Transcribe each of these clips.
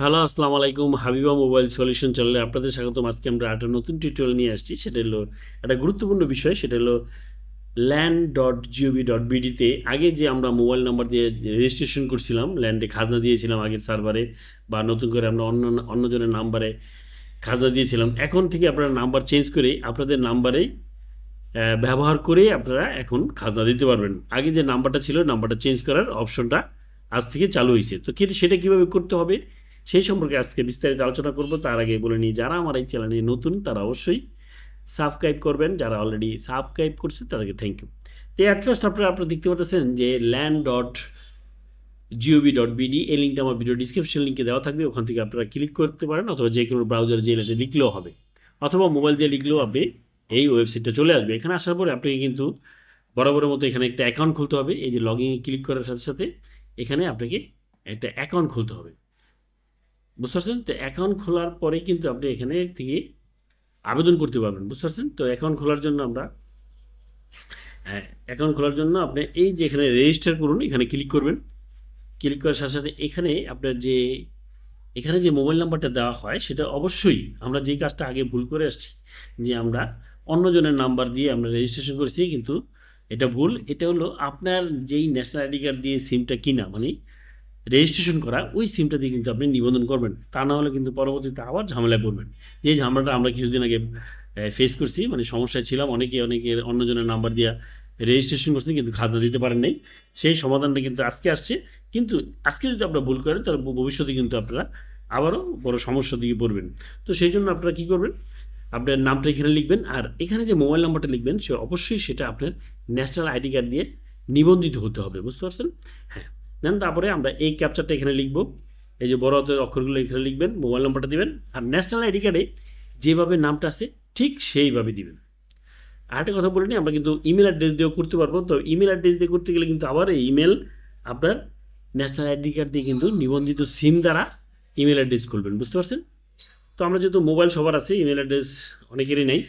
Hello, আসসালামু আলাইকুম। Habiba mobile solution চ্যানেলে আপনাদের স্বাগতম। আজকে আমরা একটা নতুন টিউটোরিয়াল নিয়ে আসছি। সেটা হলো একটা গুরুত্বপূর্ণ বিষয়, সেটা হলো ল্যান্ড ডট জিওবি ডট বিডিতে আগে যে আমরা মোবাইল নাম্বার দিয়ে রেজিস্ট্রেশন করছিলাম ল্যান্ডে খাজনা দিয়েছিলাম আগের সার্ভারে বা নতুন করে আমরা অন্য, অন্যজনের নাম্বারে খাজনা দিয়েছিলাম। এখন থেকে আপনারা নাম্বার চেঞ্জ করে আপনাদের নাম্বারেই ব্যবহার করে আপনারা এখন খাজনা দিতে পারবেন। আগে যে নাম্বারটা ছিল, নাম্বারটা চেঞ্জ করার অপশনটা আজ থেকে চালু হয়েছে। তো সেটা কীভাবে করতে হবে? সেই সম্পর্কে আজকে বিস্তারিত আলোচনা করব। তার আগে বলে নিই, যারা আমার এই চ্যানেলে নতুন, তারা অবশ্যই সাবস্ক্রাইব করবেন। যারা অলরেডি সাবস্ক্রাইব করছে, তাদেরকে থ্যাংক ইউ তো অ্যাট ফার্স্ট আপনারা আপনারা দেখতে পাচ্ছেন যে land dot GOB dot BD এই লিঙ্কটা আমার ভিডিও ডিসক্রিপশন লিঙ্কে দেওয়া থাকবে। ওখান থেকে আপনারা ক্লিক করতে পারেন, অথবা যে কোনো ব্রাউজার যে লেটে লিখলেও হবে। অথবা মোবাইল দিয়ে লিখলেও আপনি এই ওয়েবসাইটটা চলে আসবে। এখানে আসার পরে আপনাকে কিন্তু বরাবরের মতো এখানে একটা অ্যাকাউন্ট খুলতে হবে। এই যে লগ ইনে ক্লিক করার সাথে সাথে এখানে আপনাকে একটা অ্যাকাউন্ট খুলতে হবে। বুঝতে পারছেন? তো অ্যাকাউন্ট খোলার পরে কিন্তু আপনি এখানে থেকে আবেদন করতে পারবেন, বুঝতে পারছেন? তো অ্যাকাউন্ট খোলার জন্য আমরা অ্যাকাউন্ট খোলার জন্য আপনি এই যে এখানে রেজিস্টার করুন, এখানে ক্লিক করবেন। ক্লিক করার সাথে সাথে এখানে আপনার যে, এখানে যে মোবাইল নাম্বারটা দেওয়া হয়, সেটা অবশ্যই আমরা যেই কাজটা আগে ভুল করে আসছি, যে আমরা অন্যজনের নাম্বার দিয়ে আমরা রেজিস্ট্রেশন করেছি, কিন্তু এটা ভুল। এটা হলো আপনার যেই ন্যাশনাল আইডি কার্ড দিয়ে সিমটা কিনা মানে রেজিস্ট্রেশন করা, ওই সিমটা দিয়ে কিন্তু আপনি নিবন্ধন করবেন। তা না হলে কিন্তু পরবর্তীতে আবার ঝামেলায় পড়বেন। যে ঝামেলাটা আমরা কিছুদিন আগে ফেস করছি মানে সমস্যায় ছিলাম, অনেকে অনেকে অন্যজনের নাম্বার দিয়ে রেজিস্ট্রেশন করছেন কিন্তু খাজনা দিতে পারেন নাই। সেই সমাধানটা কিন্তু আজকে আসছে। কিন্তু আজকে যদি আপনারা ভুল করেন, তাহলে ভবিষ্যতে কিন্তু আপনারা আবারও বড় সমস্যার দিকে পড়বেন। তো সেই জন্য আপনারা কী করবেন? আপনার নামটা এখানে লিখবেন, আর এখানে যে মোবাইল নাম্বারটা লিখবেন, সে অবশ্যই সেটা আপনার ন্যাশনাল আইডি কার্ড দিয়ে নিবন্ধিত হতে হবে। বুঝতে পারছেন? হ্যাঁ। দেন তারপরে আমরা এই ক্যাপচারটা এখানে লিখব। এই যে বড় হাতের অক্ষরগুলো এখানে লিখবেন মোবাইল নাম্বারটা দিবেন, আর ন্যাশনাল আইডি কার্ডে যেভাবে নামটা আছে ঠিক সেইভাবে দিবেন। আরেকটা কথা বলিনি আমরা কিন্তু ইমেল অ্যাড্রেস দিয়েও করতে পারব। তো ইমেল অ্যাড্রেস দিয়ে করতে গেলে কিন্তু আবার এই ইমেল আপনার ন্যাশনাল আইডি কার্ড দিয়ে কিন্তু নিবন্ধিত সিম দ্বারা ইমেল অ্যাড্রেস খুলবেন, বুঝতে পারছেন? তো আমরা যেহেতু মোবাইল সবার আছে ইমেল অ্যাড্রেস অনেকেরই নেই,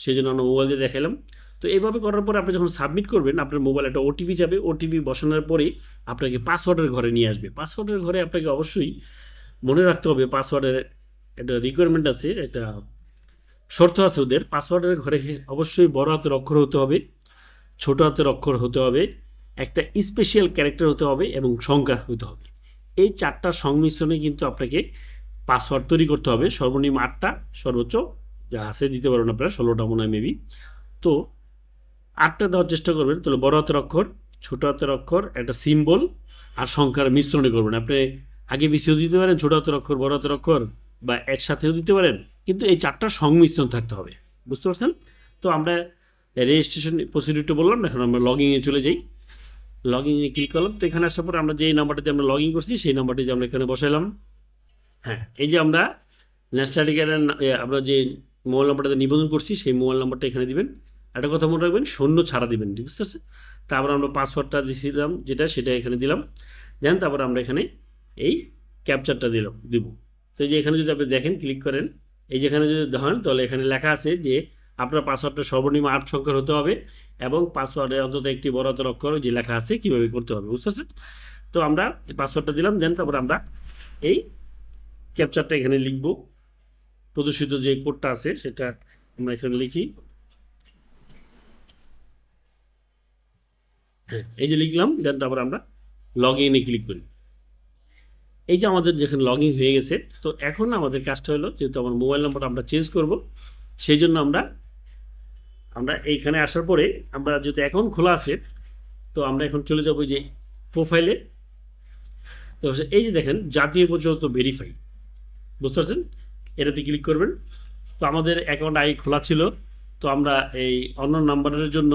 সেই জন্য আমরা মোবাইল দিয়ে দেখালাম তো এইভাবে করার পরে আপনি যখন সাবমিট করবেন, আপনার মোবাইল একটা ওটিপি যাবে। ওটিপি বসানোর পরে আপনাকে পাসওয়ার্ডের ঘরে নিয়ে আসবে। পাসওয়ার্ডের ঘরে আপনাকে অবশ্যই মনে রাখতে হবে পাসওয়ার্ডের একটা রিকোয়ারমেন্ট আছে, একটা শর্ত আছে ওদের। পাসওয়ার্ডের ঘরে অবশ্যই বড় হাতের অক্ষর হতে হবে, ছোট হাতের অক্ষর হতে হবে, একটা স্পেশাল ক্যারেক্টার হতে হবে এবং সংখ্যা হতে হবে। এই চারটা সংমিশ্রণে কিন্তু আপনাকে পাসওয়ার্ড তৈরি করতে হবে। সর্বনিম্ন আটটা, সর্বোচ্চ যা আছে দিতে পারবেন আপনারা, ষোলোটা মনে হয় মেবি তো আটটা দেওয়ার চেষ্টা করবেন, তাহলে বড় হাতের অক্ষর, ছোট হাতের অক্ষর, একটা সিম্বল আর সংখ্যার মিশ্রণে করবেন। আপনি আগে বেশিও দিতে পারেন, ছোট হাতের অক্ষর, বড় হাতের অক্ষর, বা একসাথেও দিতে পারেন, কিন্তু এই চারটা সংমিশ্রণ থাকতে হবে। বুঝতে পারছেন? তো আমরা রেজিস্ট্রেশন প্রসিডিউরটা বললাম, এখন আমরা লগইনে চলে যাই। লগইনে ক্লিক করলাম, তো এখানে আসার পর আমরা যেই নাম্বারটাতে আমরা লগ ইন করছি, সেই নাম্বারটি যে আমরা এখানে বসাইলাম। হ্যাঁ এই যে আমরা ন্যাশনাল আমরা যে মোবাইল নাম্বারটাতে নিবন্ধন করছি, সেই মোবাইল নাম্বারটা এখানে দিবেন। একটা কথা মনে রাখবেন শূন্য ছাড়া দিবেন ঠিক আছে তারপর আমরা পাসওয়ার্ডটা দিয়েছিলাম যেটা সেটা এখানে দিলাম। দেন তারপর আমরা এখানে এই ক্যাপচারটা দিলাম, দিব। তো এই যে এখানে যদি আপনি দেখেন ক্লিক করেন, এই যেখানে যদি ধরেন, তাহলে এখানে লেখা আছে যে আপনার পাসওয়ার্ডটা সর্বনিম্ন আট সংখ্যার হতে হবে এবং পাসওয়ার্ডে অন্তত একটি বড় হাতের অক্ষর যে লেখা আছে, কীভাবে করতে হবে, বুঝতে পারছেন? তো আমরা পাসওয়ার্ডটা দিলাম দেন তারপর আমরা এই ক্যাপচারটা এখানে লিখব। প্রদর্শিত যে কোডটা আছে, সেটা আমরা এখানে লিখি। হ্যাঁ এই যে লিখলাম, দেন তারপর আমরা লগ ইনে ক্লিক করি। এই যে আমাদের যেখানে লগ ইন হয়ে গেছে, তো এখন আমাদের কাজটা হলো, যেহেতু আমার মোবাইল নাম্বার আমরা চেঞ্জ করব, সেই জন্য আমরা আমরা এইখানে আসার পরে আমরা যেহেতু অ্যাকাউন্ট খোলা আছে, তো আমরা এখন চলে যাব যে প্রোফাইলে তো এই যে দেখেন, জাতীয় পর্যন্ত ভেরিফাই বুঝতে পারছেন? এটাতে ক্লিক করবেন। তো আমাদের অ্যাকাউন্ট আগে খোলা ছিল, তো আমরা এই অন্য নাম্বারের জন্য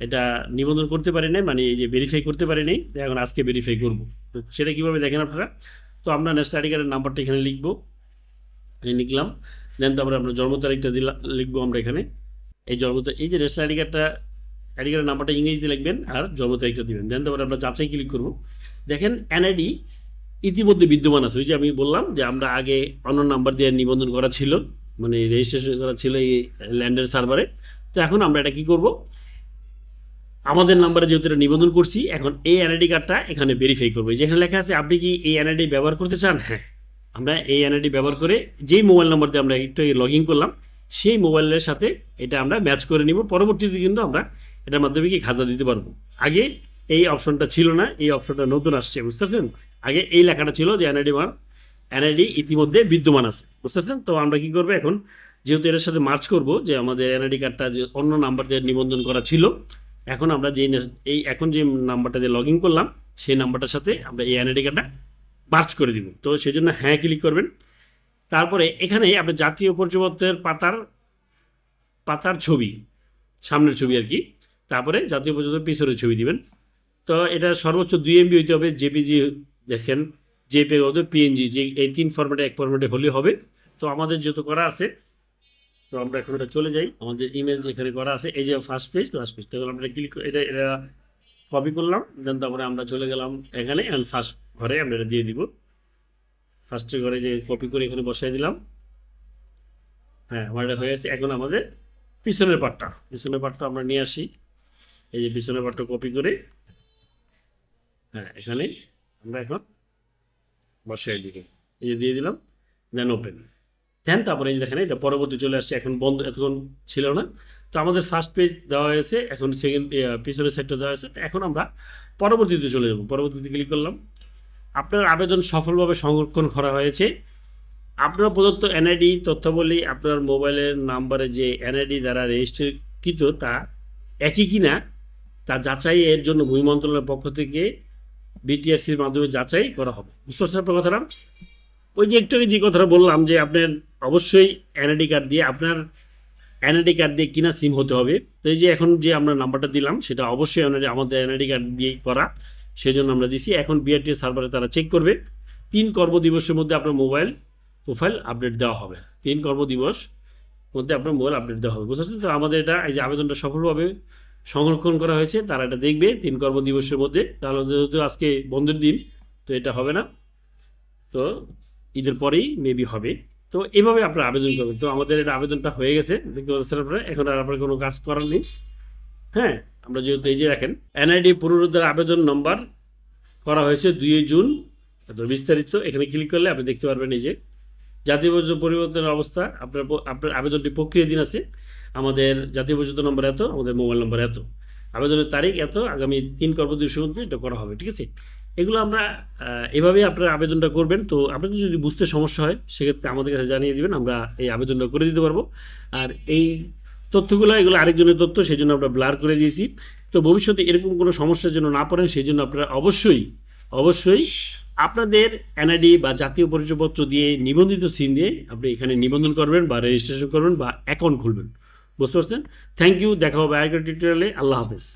এটা নিবন্ধন করতে পারি নাই মানে এই যে ভেরিফাই করতে পারি নাই এখন আজকে ভেরিফাই করব। তো সেটা কীভাবে দেখেন আপনারা? তো আমরা ন্যাশনাল আইডি কার্ডের নাম্বারটা এখানে লিখব। লিখলাম। দেন তারপরে আমরা জন্ম তারিখটা দিলাম লিখব আমরা এখানে। এই জন্ম এই যে ন্যাশনাল আইডি কার্ডটা আইডি কার্ডের নাম্বারটা ইংরেজিতে লিখবেন আর জন্ম তারিখটা দিবেন। দেন তারপরে আমরা যাচাই ক্লিক করব। দেখেন এনআইডি ইতিমধ্যে বিদ্যমান আছে। ওই যে আমি বললাম যে আমরা আগে অন্য নাম্বার দিয়ে নিবন্ধন করা ছিল মানে রেজিস্ট্রেশন করা ছিল এই ল্যান্ডের সার্ভারে তো এখন আমরা এটা কী করব? আমাদের নাম্বারে যেহেতু এটা নিবন্ধন করছি, এখন এই এনআইডি কার্ডটা এখানে ভেরিফাই করব। যেখানে লেখা আছে, আপনি কি এই এনআইডি ব্যবহার করতে চান? হ্যাঁ। আমরা এই এনআইডি ব্যবহার করে যেই মোবাইল নম্বর দিয়ে আমরা একটু লগ ইন করলাম, সেই মোবাইলের সাথে এটা আমরা ম্যাচ করে নিব। পরবর্তীতে কিন্তু আমরা এটার মাধ্যমে কি খাজা দিতে পারব। আগে এই অপশনটা ছিল না, এই অপশনটা নতুন আসছে বুঝতে পারছেন আগে এই লেখাটা ছিল যে এনআইডি মান এনআইডি ইতিমধ্যে বিদ্যমান আছে বুঝতে পারছেন তো আমরা কি করব এখন, যেহেতু এটার সাথে মার্চ করব, যে আমাদের এনআইডি কার্ডটা যে অন্য নাম্বার দিয়ে নিবন্ধন করা ছিল এখন আমরা নে- এই এখন যে নাম্বারটা দিয়ে লগ ইন করলাম, সেই নাম্বারটার সাথে আমরা এই এনআইডি কার্ডটা মার্চ করে দিব। তো সেই জন্য হ্যাঁ ক্লিক করবেন। তারপরে এখানে আপনি জাতীয় পরিচয়পত্রের পাতার পাতার ছবি, সামনের ছবি আর কি। তারপরে জাতীয় পরিচয়পত্রের পিছনের ছবি দিবেন। তো এটা সর্বোচ্চ দুই এমবি হইতে হবে জেপিজি দেখেন জেপে হতে পিএনজি যে এই তিন ফরম্যাটে এক ফরম্যাটে হলে হবে। তো আমাদের যেহেতু করা আছে তো আমরা এখন এটা চলে যাই। আমাদের ইমেজ এখানে করা আছে। এই যে ফার্স্ট পেজ লাস্ট পেজ তো আমরা ক্লিক এটা এটা কপি করলাম। দেন তারপরে আমরা চলে গেলাম এখানে অ্যান্ড ফার্স্ট ঘরে আমরা এটা দিয়ে দিব। ফার্স্টে ঘরে যে কপি করে এখানে বসাই দিলাম। হ্যাঁ আমার এটা হয়ে গেছে। এখন আমাদের পিছনের পার্টটা পিছনের পার্টটা আমরা নিয়ে আসি। এই যে পিছনের পার্টটা কপি করে। হ্যাঁ এখানে আমরা এখন বসাই দিই এই যে দিয়ে দিলাম। দেন ওপেন দেন, তারপরে এই দেখেন এটা পরবর্তী চলে আসছে, এখন বন্ধ এতক্ষণ ছিল না। তো আমাদের ফার্স্ট পেজ দেওয়া হয়েছে, এখন সেকেন্ড পিছনের সাইডটা দেওয়া হয়েছে। এখন আমরা পরবর্তীতে চলে যাব। পরবর্তীতে ক্লিক করলাম। আপনার আবেদন সফলভাবে সংরক্ষণ করা হয়েছে। আপনার প্রদত্ত এনআইডি তথ্যাবলী আপনার মোবাইলের নাম্বারে যে এনআইডি দ্বারা রেজিস্ট্রিকৃত তা একই কিনা, তা যাচাই এর জন্য ভূমি মন্ত্রণালয়ের পক্ষ থেকে বিটিআরসির মাধ্যমে যাচাই করা হবে। বুঝতে পারছেন আপনার কথাটা? ওই যে একটু যে কথাটা বললাম যে আপনার অবশ্যই এনআইডি কার্ড দিয়ে আপনার এনআইডি কার্ড দিয়ে কিনা সিম হতে হবে। তো এই যে এখন যে আমরা নাম্বারটা দিলাম, সেটা অবশ্যই আমাদের এনআইডি কার্ড দিয়েই করা সেই জন্য আমরা দিছি। এখন বিআরটি সার্ভারে তারা চেক করবে। তিন কর্মদিবসের মধ্যে আপনার মোবাইল প্রোফাইল আপডেট দেওয়া হবে। তিন কর্মদিবস মধ্যে আপনার মোবাইল আপডেট দেওয়া হবে। বুঝতে তো? আমাদের এটা, এই যে আবেদনটা সফলভাবে সংরক্ষণ করা হয়েছে, তারা এটা দেখবে তিন কর্মদিবসের মধ্যে। তাহলে যেহেতু আজকে বন্ধের দিন, তো এটা হবে না। তো ঈদের পরেই মেবি হবে। তো এইভাবে আপনারা আবেদন করবেন। তো আমাদের এটা আবেদনটা হয়ে গেছে দেখতে পাচ্ছেন আপনারা। এখন আর আপনার কোনো কাজ করার নেই। হ্যাঁ আমরা যেহেতু এই যে দেখেন এনআইডি পুনরুদ্ধার আবেদন নম্বর করা হয়েছে দুই জুন। এত বিস্তারিত এখানে ক্লিক করলে আপনি দেখতে পারবেন এই যে জাতীয় পরিচয় পরিবর্তনের অবস্থা। আপনার আপনার আবেদনটি প্রক্রিয়া দিন আছে। আমাদের জাতীয় পরিচয় নম্বর এত আমাদের মোবাইল নম্বর এত। আবেদনের তারিখ এত আগামী তিন কর্মদিবসের মধ্যে এটা করা হবে ঠিক আছে? এগুলো আমরা এভাবেই আপনার আবেদনটা করবেন। তো আপনাদের যদি বুঝতে সমস্যা হয়, সেক্ষেত্রে আমাদের কাছে জানিয়ে দিবেন, আমরা এই আবেদনটা করে দিতে পারব। আর এই তথ্যগুলো, এগুলো আরেকজনের তথ্য সেই জন্য আমরা ব্লার করে দিয়েছি। তো ভবিষ্যতে এরকম কোনো সমস্যার জন্য না পড়েন সেই জন্য আপনারা অবশ্যই অবশ্যই আপনাদের এনআইডি বা জাতীয় পরিচয়পত্র দিয়ে নিবন্ধিত সিম দিয়ে আপনি এখানে নিবন্ধন করবেন বা রেজিস্ট্রেশন করবেন বা অ্যাকাউন্ট খুলবেন। বুঝতে পারছেন? থ্যাংক ইউ দেখা হবে আগের টিউটোরিয়ালে আল্লাহ হাফেজ।